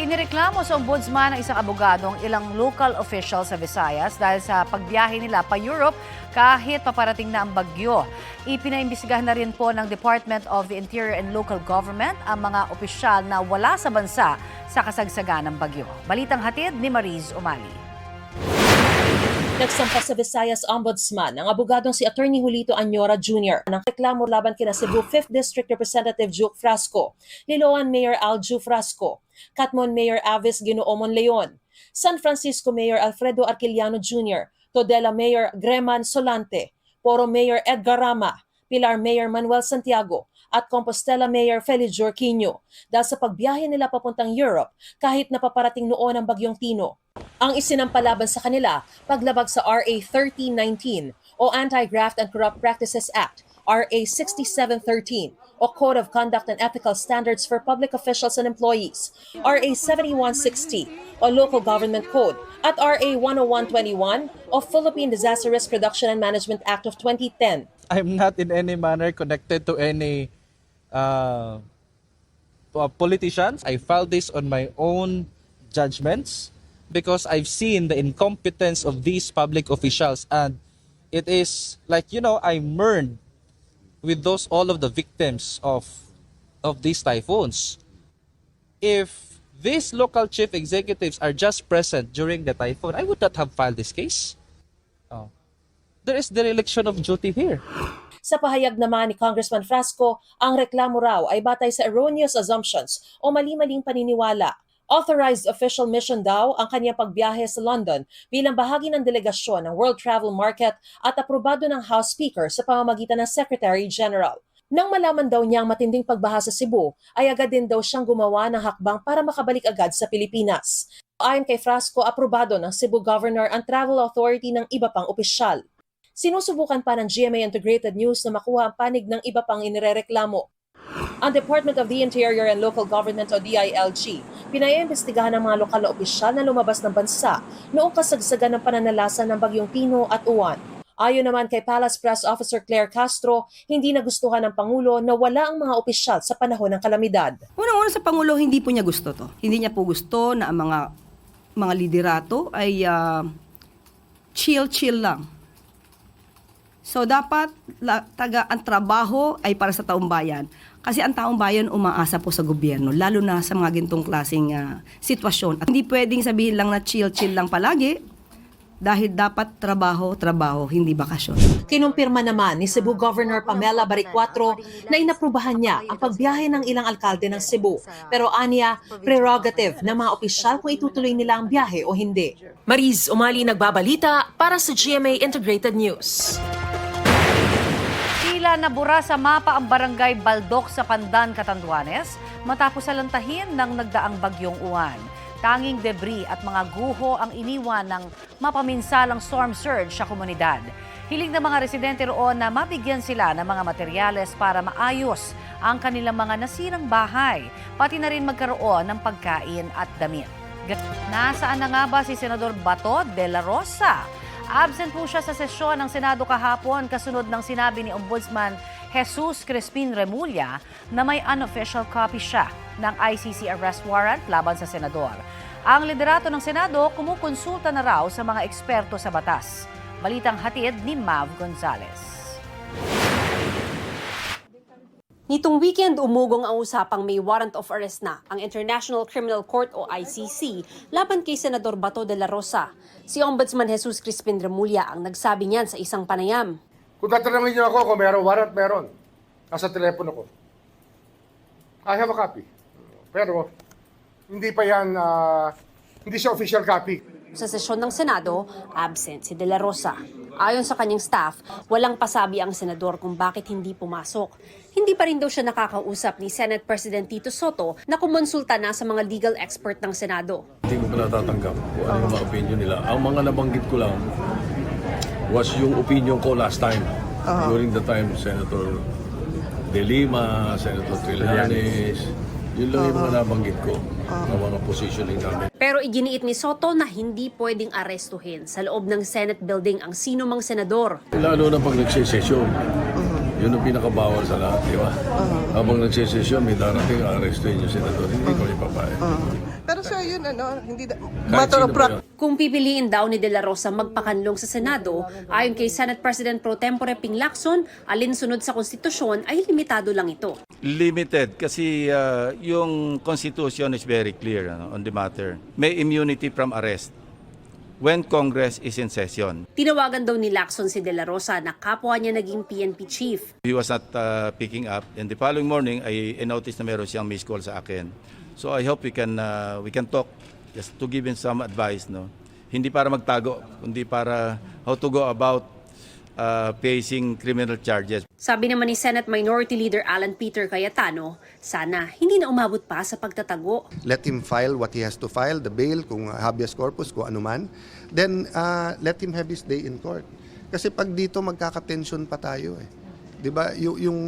Inireklamo sa ombudsman ng isang abogado ang ilang local officials sa Visayas dahil sa pagbiyahe nila pa Europe kahit paparating na ang bagyo. Ipinaimbestigahan na rin po ng Department of the Interior and Local Government ang mga opisyal na wala sa bansa sa kasagsagan ng bagyo. Balitang hatid ni Mariz Umali. Nagsampa sa Visayas Ombudsman ang abogadong si Attorney Julito Anyora Jr. ng reklamo laban kina Cebu 5th District Representative Juke Frasco, Liloan Mayor Al Ju Frasco, Catmon Mayor Avis Ginoomon Leon, San Francisco Mayor Alfredo Arquiliano Jr., Todela Mayor Greman Solante, Poro Mayor Edgar Rama, Pilar Mayor Manuel Santiago, at Compostela Mayor Felix Jorquinho dahil sa pagbiyahe nila papuntang Europe kahit napaparating noon ang bagyong Tino. Ang isinampalaban sa kanila, paglabag sa RA 1319 o Anti-Graft and Corrupt Practices Act, RA 6713 o Code of Conduct and Ethical Standards for Public Officials and Employees, RA 7160 o Local Government Code, at RA 10121 o Philippine Disaster Risk Reduction and Management Act of 2010. I'm not in any manner connected to any uh, uh, politicians. I filed this on my own judgments because I've seen the incompetence of these public officials and it is like you know I mourn with those all of the victims of of these typhoons. If these local chief executives are just present during the typhoon, I would not have filed this case. Oh. There is dereliction of duty here. Sa pahayag naman ni Congressman Frasco, ang reklamo raw ay batay sa erroneous assumptions o mali-maling paniniwala. Authorized official mission daw ang kanyang pagbiyahe sa London bilang bahagi ng delegasyon ng World Travel Market at aprobado ng House Speaker sa pamamagitan ng Secretary General. Nang malaman daw niya ang matinding pagbaha sa Cebu, ay agad din daw siyang gumawa ng hakbang para makabalik agad sa Pilipinas. Ayon kay Frasco, aprobado ng Cebu Governor ang travel authority ng iba pang opisyal. Sinusubukan pa ng GMA Integrated News na makuha ang panig ng iba pang inirereklamo. Ang Department of the Interior and Local Government o DILG, pinaiimbestigahan ng mga lokal na opisyal na lumabas ng bansa noong kasagsagan ng pananalasa ng bagyong Tino at Uwan. Ayon naman kay Palace Press Officer Claire Castro, hindi nagustuhan ng Pangulo na wala ang mga opisyal sa panahon ng kalamidad. Unang-una sa Pangulo, hindi po niya gusto to. Hindi niya po gusto na ang mga mga liderato ay ah, chill-chill lang. So dapat la, taga ang trabaho ay para sa taong bayan. Kasi ang taong bayan umaasa po sa gobyerno, lalo na sa mga gintong klaseng ah, sitwasyon. At hindi pwedeng sabihin lang na chill-chill lang palagi dahil dapat trabaho, trabaho, hindi bakasyon. Kinumpirma naman ni Cebu Governor Pamela Baricuatro na inaprubahan niya ang pagbiyahe ng ilang alkalde ng Cebu. Pero aniya, prerogative ng mga opisyal kung itutuloy nila ang biyahe o hindi. Mariz Umali nagbabalita para sa GMA Integrated News. Tila nabura sa mapa ang barangay Baldok sa Pandan, Catanduanes matapos salantahin ng nagdaang bagyong uwan. Tanging debris at mga guho ang iniwan ng mapaminsalang storm surge sa komunidad. Hiling ng mga residente roon na mabigyan sila ng mga materyales para maayos ang kanilang mga nasirang bahay, pati na rin magkaroon ng pagkain at damit. Nasaan na nga ba si Senador Bato de la Rosa? Absent po siya sa sesyon ng Senado kahapon kasunod ng sinabi ni Ombudsman Jesus Crispin Remulla na may unofficial copy siya ng ICC arrest warrant laban sa senador. Ang liderato ng Senado kumukonsulta na raw sa mga eksperto sa batas. Balitang hatid ni Mav Gonzalez. Nitong weekend, umugong ang usapang may warrant of arrest na ang International Criminal Court o ICC laban kay Senador Bato de la Rosa. Si Ombudsman Jesus Crispin Remulla ang nagsabi niyan sa isang panayam. Kung tatanungin niyo ako kung meron warrant, meron. Nasa telepono ko. I have a copy. Pero, hindi pa yan, ah, hindi siya official copy. Sa sesyon ng Senado, absent si De La Rosa. Ayon sa kanyang staff, walang pasabi ang senador kung bakit hindi pumasok. Hindi pa rin daw siya nakakausap ni Senate President Tito Soto na kumonsulta na sa mga legal expert ng Senado. Hindi ko pa natatanggap kung ano yung mga opinion nila. Ang mga nabanggit ko lang was yung opinion ko last time. During the time, Senator De Lima, Senator Trillanes, yun lang yung mga nabanggit ko na mga positioning namin. Pero iginiit ni Soto na hindi pwedeng arestuhin sa loob ng Senate building ang sino mang senador. Lalo na pag nagsisesyon. Yun ang pinakabawal sa lahat, di ba? Habang nagsisesyon, may darating, arrestuin yung senador. Hindi ko ipapayag. Yun, ano, hindi, da- matter of yun. Kung pipiliin daw ni De La Rosa magpakanlong sa Senado, ayon kay Senate President Pro Tempore Ping Lacson, alinsunod sa konstitusyon ay limitado lang ito. Limited kasi uh, yung constitution is very clear ano, on the matter. May immunity from arrest when Congress is in session. Tinawagan daw ni Lacson si De La Rosa na kapwa niya naging PNP chief. He was not uh, picking up and the following morning I, noticed na meron siyang missed call sa akin. So I hope we can uh, we can talk just to give him some advice no. Hindi para magtago, kundi para how to go about uh, facing criminal charges. Sabi naman ni Senate Minority Leader Alan Peter Cayetano, sana hindi na umabot pa sa pagtatago. let him file what he has to file, the bail, kung habeas corpus, kung ano man. Then, uh, let him have his day in court. Kasi pag dito, magkakatensyon pa tayo eh. 'Di ba? Yung, yung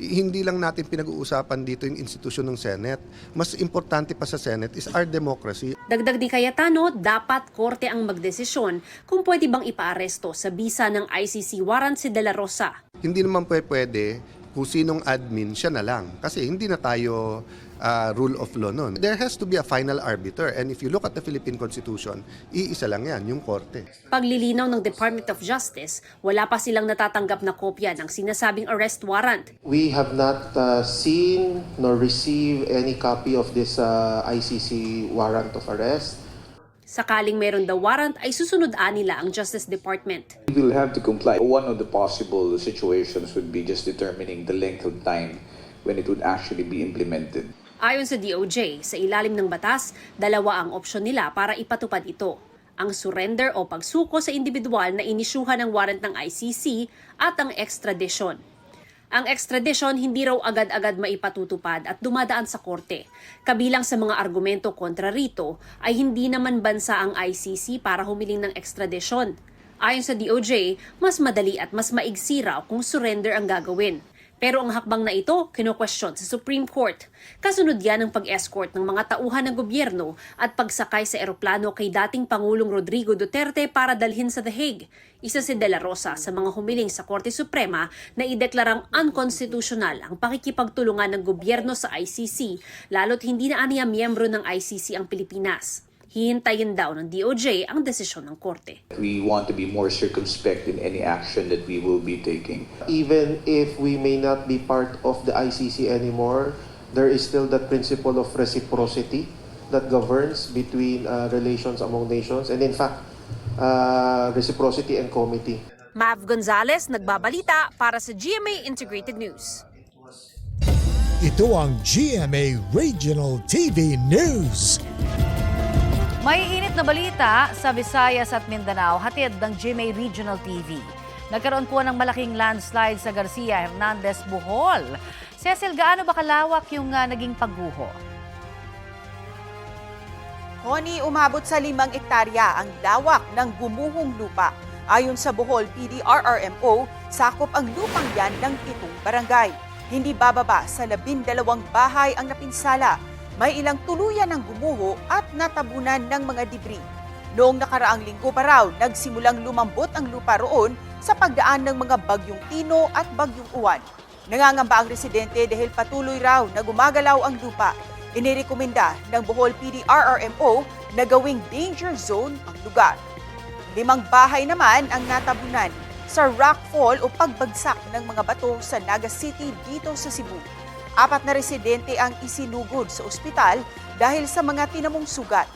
hindi lang natin pinag-uusapan dito yung institusyon ng Senate. Mas importante pa sa Senate is our democracy. Dagdag di Cayetano, dapat korte ang magdesisyon kung pwede bang ipaaresto sa bisa ng ICC warrant si De La Rosa. Hindi naman pwe- pwede kung sinong admin, siya na lang. Kasi hindi na tayo uh, rule of law nun. There has to be a final arbiter. And if you look at the Philippine Constitution, iisa lang yan, yung korte. Paglilinaw ng Department of Justice, wala pa silang natatanggap na kopya ng sinasabing arrest warrant. We have not uh, seen nor received any copy of this uh, ICC warrant of arrest. Sakaling meron daw warrant ay susunod-an nila ang Justice Department. We will have to comply. One of the possible situations would be just determining the length of time when it would actually be implemented. Ayon sa DOJ, sa ilalim ng batas, dalawa ang opsyon nila para ipatupad ito. Ang surrender o pagsuko sa individual na inisyuhan ng warrant ng ICC at ang extradition. Ang extradition hindi raw agad-agad maipatutupad at dumadaan sa korte. Kabilang sa mga argumento kontra rito ay hindi naman bansa ang ICC para humiling ng extradition. Ayon sa DOJ, mas madali at mas maigsi raw kung surrender ang gagawin. Pero ang hakbang na ito, kino-question sa Supreme Court. Kasunod yan ng pag-escort ng mga tauhan ng gobyerno at pagsakay sa eroplano kay dating Pangulong Rodrigo Duterte para dalhin sa The Hague. Isa si De La Rosa sa mga humiling sa Korte Suprema na ideklarang unconstitutional ang pakikipagtulungan ng gobyerno sa ICC, lalo't hindi na aniya miyembro ng ICC ang Pilipinas. Hihintayin daw ng DOJ ang desisyon ng korte. We want to be more circumspect in any action that we will be taking. Even if we may not be part of the ICC anymore, there is still that principle of reciprocity that governs between uh, relations among nations and in fact, uh, reciprocity and comity. Mav Gonzalez, nagbabalita para sa GMA Integrated News. Ito ang GMA Regional TV News. May init na balita sa Visayas at Mindanao, hatid ng GMA Regional TV. Nagkaroon po ng malaking landslide sa Garcia Hernandez, Bohol. Cecil, gaano ba kalawak yung ah, naging pagguho? Connie, umabot sa limang ektarya ang lawak ng gumuhong lupa. Ayon sa Bohol PDRRMO, sakop ang lupang yan ng pitong barangay. Hindi bababa sa labindalawang bahay ang napinsala. May ilang tuluyan ng gumuho at natabunan ng mga debris. Noong nakaraang linggo pa raw, nagsimulang lumambot ang lupa roon sa pagdaan ng mga bagyong Tino at bagyong Uwan. Nangangamba ang residente dahil patuloy raw na gumagalaw ang lupa. Inirekomenda ng Bohol PDRRMO na gawing danger zone ang lugar. Limang bahay naman ang natabunan sa rockfall o pagbagsak ng mga bato sa Naga City dito sa Cebu. Apat na residente ang isinugod sa ospital dahil sa mga tinamong sugat.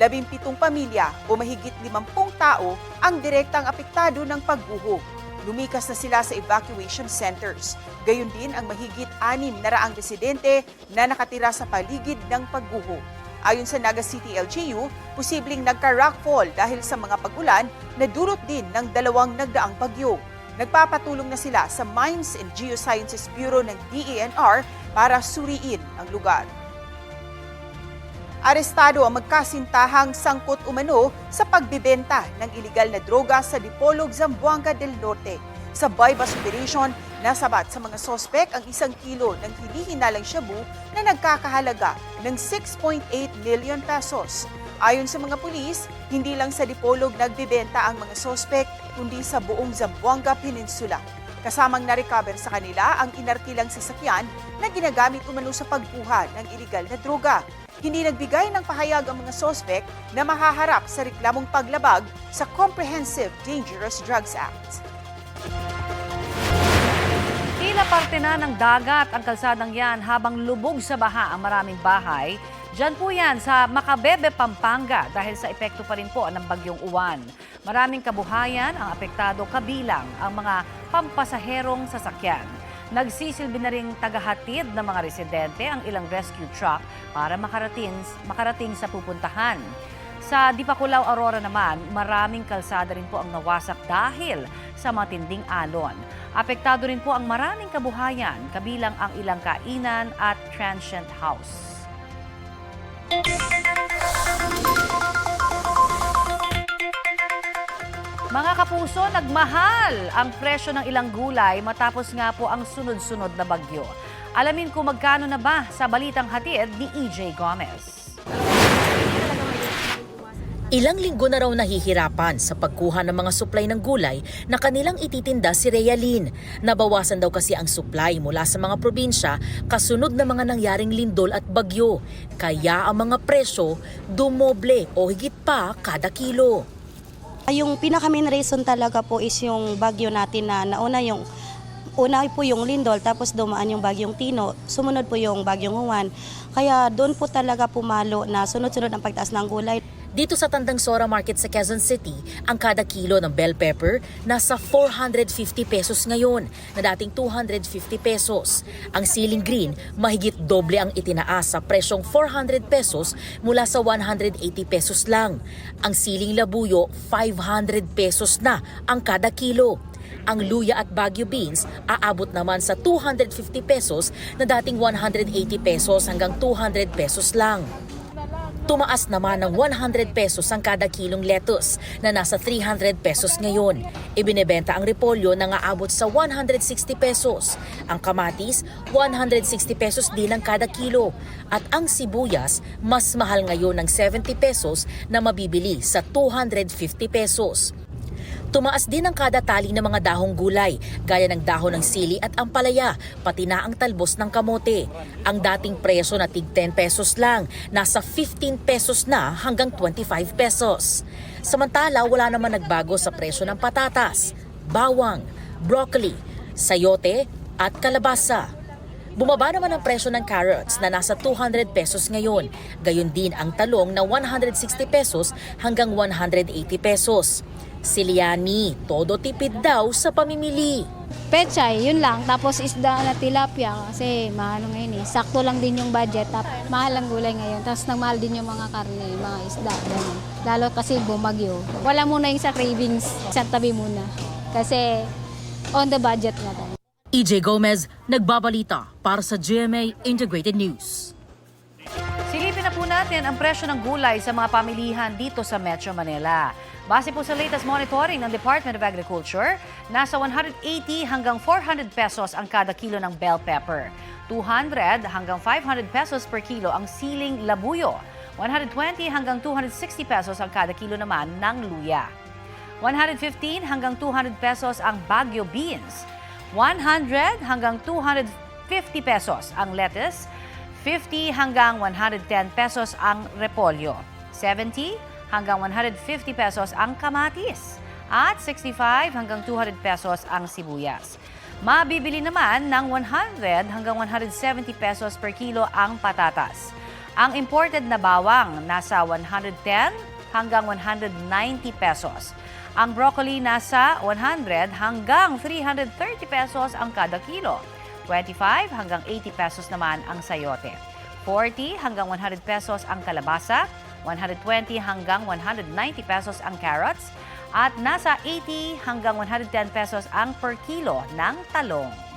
Labimpitong pamilya o mahigit limampung tao ang direktang apektado ng pagguho. Lumikas na sila sa evacuation centers. Gayon din ang mahigit anim na raang residente na nakatira sa paligid ng pagguho. Ayon sa Naga City LGU, posibleng nagka-rockfall dahil sa mga pag-ulan na dulot din ng dalawang nagdaang bagyo. Nagpapatulong na sila sa Mines and Geosciences Bureau ng DENR para suriin ang lugar. Arestado ang magkasintahang sangkot umano sa pagbibenta ng ilegal na droga sa Dipolog, Zamboanga del Norte. Sa bypass operation, nasabat sa mga sospek ang isang kilo ng hinihinalang shabu na nagkakahalaga ng 6.8 million pesos. Ayon sa mga pulis, hindi lang sa Dipolog nagbibenta ang mga sospek, kundi sa buong Zamboanga Peninsula. Kasamang na-recover sa kanila ang inarkilang sasakyan na ginagamit umano sa pagkuha ng iligal na droga. hindi nagbigay ng pahayag ang mga sospek na mahaharap sa reklamong paglabag sa Comprehensive Dangerous Drugs Act. Tila parte na ng dagat ang kalsadang yan habang lubog sa baha ang maraming bahay. Diyan po yan sa Macabebe, Pampanga dahil sa epekto pa rin po ng bagyong uwan. Maraming kabuhayan ang apektado kabilang ang mga pampasaherong sasakyan. Nagsisilbi na ring tagahatid ng mga residente ang ilang rescue truck para makarating, makarating sa pupuntahan. Sa Dipakulaw, Aurora naman, maraming kalsada rin po ang nawasak dahil sa matinding alon. Apektado rin po ang maraming kabuhayan, kabilang ang ilang kainan at transient house. Mga kapuso, nagmahal ang presyo ng ilang gulay matapos nga po ang sunod-sunod na bagyo. Alamin kung magkano na ba sa balitang hatid ni EJ Gomez. Ilang linggo na raw nahihirapan sa pagkuha ng mga supply ng gulay na kanilang ititinda si Realin. Nabawasan daw kasi ang supply mula sa mga probinsya kasunod ng mga nangyaring lindol at bagyo. Kaya ang mga presyo dumoble o higit pa kada kilo. Yung pinaka main reason talaga po is yung bagyo natin na nauna yung una po yung lindol tapos dumaan yung bagyong Tino, sumunod po yung bagyong Juan. Kaya doon po talaga pumalo na sunod-sunod ang pagtaas ng gulay. Dito sa Tandang Sora Market sa Quezon City, ang kada kilo ng bell pepper nasa 450 pesos ngayon na dating 250 pesos. Ang siling green, mahigit doble ang itinaas sa presyong 400 pesos mula sa 180 pesos lang. Ang siling labuyo, 500 pesos na ang kada kilo. Ang luya at Baguio beans aabot naman sa 250 pesos na dating 180 pesos hanggang 200 pesos lang. Tumaas naman ng 100 pesos ang kada kilong lettuce na nasa 300 pesos ngayon. Ibinebenta ang repolyo na aabot sa 160 pesos. Ang kamatis, 160 pesos din ang kada kilo. At ang sibuyas, mas mahal ngayon ng 70 pesos na mabibili sa 250 pesos. Tumaas din ang kada tali ng mga dahong gulay, gaya ng dahon ng sili at ampalaya, pati na ang talbos ng kamote. Ang dating presyo na tig 10 pesos lang, nasa 15 pesos na hanggang 25 pesos. Samantala, wala naman nagbago sa presyo ng patatas, bawang, broccoli, sayote at kalabasa. Bumaba naman ang presyo ng carrots na nasa 200 pesos ngayon. Gayon din ang talong na 160 pesos hanggang 180 pesos. Siliani, todo tipid daw sa pamimili. Pechay, yun lang. Tapos isda na tilapia kasi mahal ngayon eh. Sakto lang din yung budget. Tap, mahal ang gulay ngayon. Tapos nagmahal din yung mga karne, mga isda. Ganun. Lalo kasi bumagyo. Wala muna yung sa cravings. Sa tabi muna. Kasi on the budget na tayo. EJ Gomez, nagbabalita para sa GMA Integrated News. Silipin na po natin ang presyo ng gulay sa mga pamilihan dito sa Metro Manila. Base po sa latest monitoring ng Department of Agriculture, nasa 180 hanggang 400 pesos ang kada kilo ng bell pepper. 200 hanggang 500 pesos per kilo ang siling labuyo. 120 hanggang 260 pesos ang kada kilo naman ng luya. 115 hanggang 200 pesos ang Baguio beans. 100 hanggang 250 pesos ang lettuce. 50 hanggang 110 pesos ang repolyo. 70 hanggang 150 pesos ang kamatis. At 65 hanggang 200 pesos ang sibuyas. Mabibili naman ng 100 hanggang 170 pesos per kilo ang patatas. Ang imported na bawang nasa 110 hanggang 190 pesos. Ang broccoli nasa 100 hanggang 330 pesos ang kada kilo. 25 hanggang 80 pesos naman ang sayote. 40 hanggang 100 pesos ang kalabasa. 120 hanggang 190 pesos ang carrots. At nasa 80 hanggang 110 pesos ang per kilo ng talong.